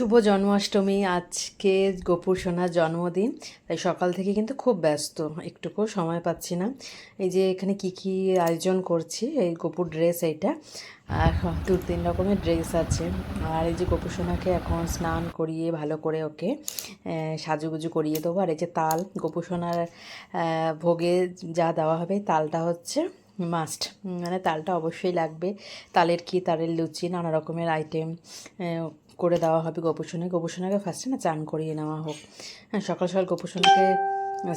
শুভ জন্মাষ্টমী, আজকে গোপুর সোনার জন্মদিন, তাই সকাল থেকে কিন্তু খুব ব্যস্ত, একটুকু সময় পাচ্ছি না। এই যে এখানে কি কি আয়োজন করছি, এই গোপুর ড্রেস এইটা, আর দু তিন রকমের ড্রেস আছে। আর এই যে গোপু সোনাকে এখন স্নান করিয়ে, ভালো করে ওকে সাজুগুজু করিয়ে দেবো। আর এই যে তাল গোপু সোনার ভোগে যা দেওয়া হবে তালটা হচ্ছে মাস্ট মানে তালটা অবশ্যই লাগবে। তালের কি, তালের লুচি, নানা রকমের আইটেম করে দেওয়া হবে গোপসনে। গোপুসোনাকে ফার্স্টে না চান করিয়ে নেওয়া হোক। হ্যাঁ সকাল সকাল গোপুসোনাকে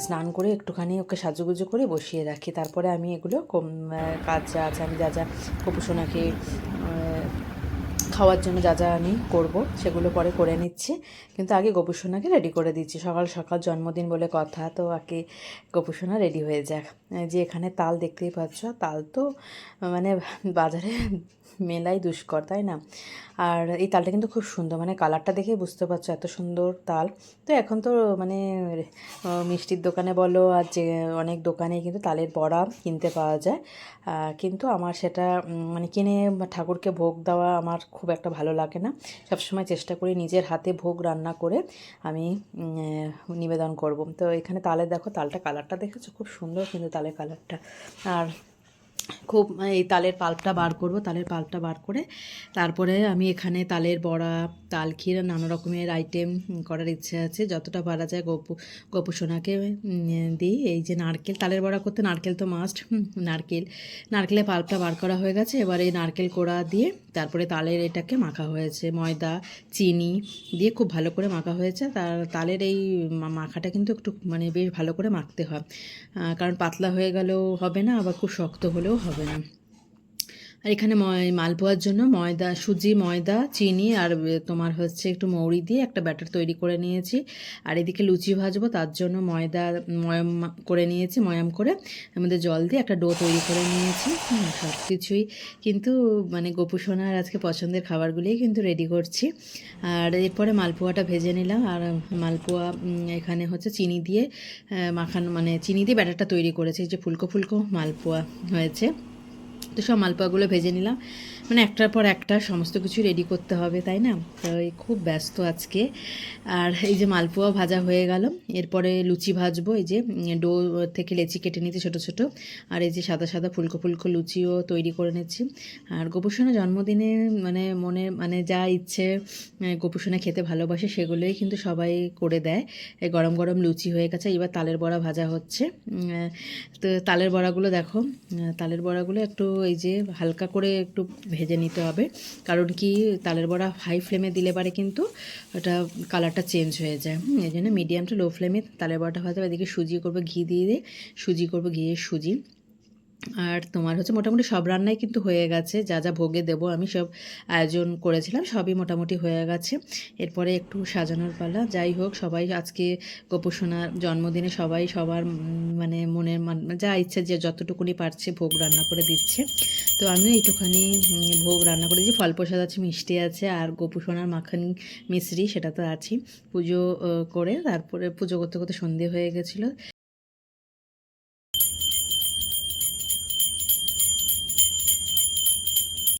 স্নান করে একটুখানি ওকে সাজুগুজু করে বসিয়ে রাখি। তারপরে আমি এগুলো কাজ যা আছে, আমি যা যা গোপুসোনাকে খাওয়ার জন্য যা যা আমি করব, সেগুলো পরে করে নিচ্ছি। কিন্তু আগে গোপুসোনাকে রেডি করে দিচ্ছি। সকাল সকাল জন্মদিন বলে কথা, তো আগে গোপুসোনা রেডি হয়ে যাক। যে এখানে তাল দেখতেই পাচ্ছ, তাল তো মানে বাজারে মেলাই দুষ্কর, তাই না? আর এই তালটা কিন্তু খুব সুন্দর মানে কালারটা দেখে বুঝতে পারছ এত সুন্দর তাল। তো এখন তো মানে মিষ্টির দোকানে বলো, আর যে অনেক দোকানে কিন্তু তালের বড়া কিনতে পাওয়া যায়। কিন্তু আমার সেটা মানে কিনে ঠাকুরকে ভোগ দেওয়া আমার খুব একটা ভালো লাগে না। সবসময় চেষ্টা করি নিজের হাতে ভোগ রান্না করে আমি নিবেদন করব। তো এখানে তালে দেখো, তালটা কালারটা দেখেছ? খুব সুন্দর কিন্তু তালের কালারটা আর খুব এই তালের পাল্পটা বার করব, তালের পাল্পটা বার করে তারপরে আমি এখানে তালের বড়া, তাল ক্ষীর, নানা রকমের আইটেম করার ইচ্ছে আছে। যতটা পারা যায় গপু গপু সোনাকে দিই। এই যে নারকেল, তালের বড়া করতে নারকেল তো মাস্ট নারকেল। নারকেলের পাল্পটা বার করা হয়ে গেছে। এবার এই নারকেল কোড়া দিয়ে তারপরে তালের এটাকে মাখা হয়েছে। ময়দা, চিনি দিয়ে খুব ভালো করে মাখা হয়েছে। তার, তালের এই মাখাটা কিন্তু একটু মানে বেশ ভালো করে মাখতে হয়। কারণ পাতলা হয়ে গেলেও হবে না, আবার খুব শক্ত হলেও হবে না। আর এখানে মালপোয়ার জন্য ময়দা, সুজি, ময়দা, চিনি আর তোমার হচ্ছে একটু মৌরি দিয়ে একটা ব্যাটার তৈরি করে নিয়েছি। আর এদিকে লুচি ভাজবো, তার জন্য ময়দা, ময়াম করে নিয়েছি, ময়াম করে আমাদের জল দিয়ে একটা ডো তৈরি করে নিয়েছি। সব কিছুই কিন্তু মানে গোপুসোনার আজকে পছন্দের খাবারগুলিই কিন্তু রেডি করছি। আর এরপরে মালপোয়াটা ভেজে নিলাম। আর মালপোয়া এখানে হচ্ছে চিনি দিয়ে মাখানো মানে চিনি দিয়ে ব্যাটারটা তৈরি করেছি। যে ফুলকো ফুলকো মালপোয়া হয়েছে। তো সব মালপোয়াগুলো ভেজে নিলাম। মানে একটার পর একটা সমস্ত কিছু রেডি করতে হবে, তাই না? তো খুব ব্যস্ত আজকে। আর এই যে মালপোয়া ভাজা হয়ে গেল, এরপরে লুচি ভাজবো, এই যে ডো থেকে লেচি কেটে নিতে ছোটো ছোটো। আর এই যে সাদা সাদা ফুলকো ফুলকো লুচিও তৈরি করে নিচ্ছি। আর গোপুসোনা জন্মদিনে মানে মনে মানে যা ইচ্ছে গোপুসোনা খেতে ভালোবাসে সেগুলোই কিন্তু সবাই করে দেয়। এই গরম গরম লুচি হয়ে গেছে, এবার তালের বড়া ভাজা হচ্ছে। তো তালের বড়াগুলো দেখো তালের বড়াগুলো একটু এই যে হালকা করে একটু ভেজে নিতে হবে। কারণ কি তালের বড়া হাই ফ্লেমে দিলে পারে কিন্তু ওটা কালারটা চেঞ্জ হয়ে যায়। এই জন্য মিডিয়াম টু লো ফ্লেমে তালের বড়াটা ভাজতে এদিকে সুজি করব, ঘি দিয়ে দিয়ে সুজি করব ঘিয়ে সুজি। আর তোমার হচ্ছে মোটামুটি সব রান্নাই কিন্তু হয়ে গেছে। যা যা ভোগে দেবো আমি সব আয়োজন করেছিলাম, সবই মোটামুটি হয়ে গেছে। এরপরে একটু সাজানোর পালা, যাই হোক সবাই আজকে গোপসোনার জন্মদিনে সবাই সবার মানে মনের মান- যা ইচ্ছে যে যতটুকুনি পারছে ভোগ রান্না করে দিচ্ছে। তো আমিও এইটুখানি ভোগ রান্না করেছি ফল প্রসাদ আছে, মিষ্টি আছে, আর গোপুসোনার মাখানি মিশ্রি, সেটা তো আছেই। পুজো করে তারপরে পুজো করতে করতে সন্ধে হয়ে গেছিল।